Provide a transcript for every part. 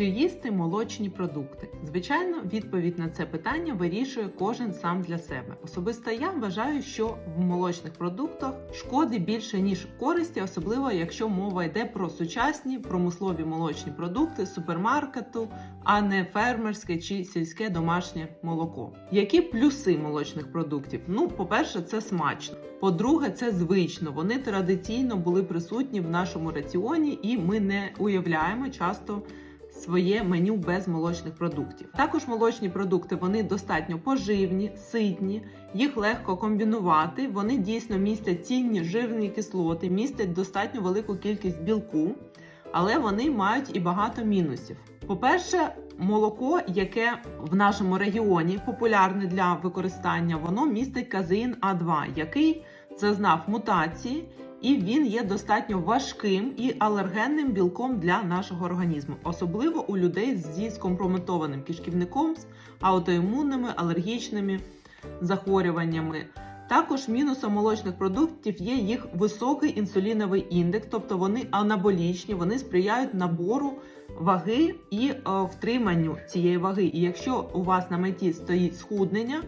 Чи їсти молочні продукти? Звичайно, відповідь на це питання вирішує кожен сам для себе. Особисто я вважаю, що в молочних продуктах шкоди більше ніж користі, особливо якщо мова йде про сучасні промислові молочні продукти супермаркету, а не фермерське чи сільське домашнє молоко. Які плюси молочних продуктів? Ну, по-перше, це смачно. По-друге, це звично. Вони традиційно були присутні в нашому раціоні, і ми не уявляємо часто своє меню без молочних продуктів. Також молочні продукти вони достатньо поживні, ситні, їх легко комбінувати. Вони дійсно містять цінні жирні кислоти, містять достатньо велику кількість білку, але вони мають і багато мінусів. По-перше, молоко, яке в нашому регіоні популярне для використання, воно містить казеїн А2, який зазнав мутації, і він є достатньо важким і алергенним білком для нашого організму, особливо у людей зі скомпрометованим кишківником, з аутоімунними алергічними захворюваннями. Також мінусом молочних продуктів є їх високий інсуліновий індекс, тобто вони анаболічні, вони сприяють набору ваги і е, втриманню цієї ваги. І якщо у вас на меті стоїть схуднення,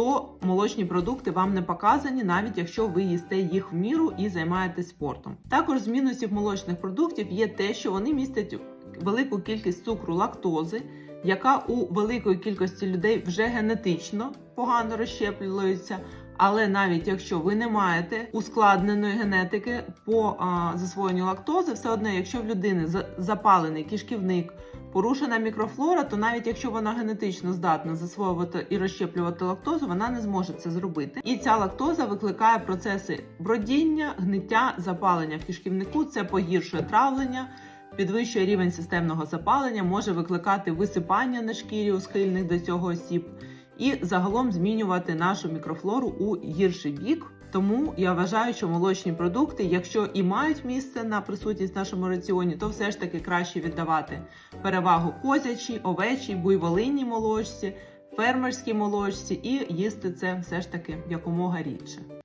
то молочні продукти вам не показані, навіть якщо ви їсте їх в міру і займаєтесь спортом. Також з мінусів молочних продуктів є те, що вони містять велику кількість цукру лактози, яка у великої кількості людей вже генетично погано розщеплюється. Але навіть якщо ви не маєте ускладненої генетики по а, засвоєнню лактози, все одно, якщо в людини запалений кишківник, порушена мікрофлора, то навіть якщо вона генетично здатна засвоювати і розщеплювати лактозу, вона не зможе це зробити. І ця лактоза викликає процеси бродіння, гниття, запалення в кишківнику. Це погіршує травлення. Підвищує рівень системного запалення, може викликати висипання на шкірі у схильних до цього осіб і загалом змінювати нашу мікрофлору у гірший бік. Тому я вважаю, що молочні продукти, якщо і мають місце на присутність в нашому раціоні, то все ж таки краще віддавати перевагу козячій, овечій, буйволинній молочці, фермерській молочці і їсти це все ж таки якомога рідше.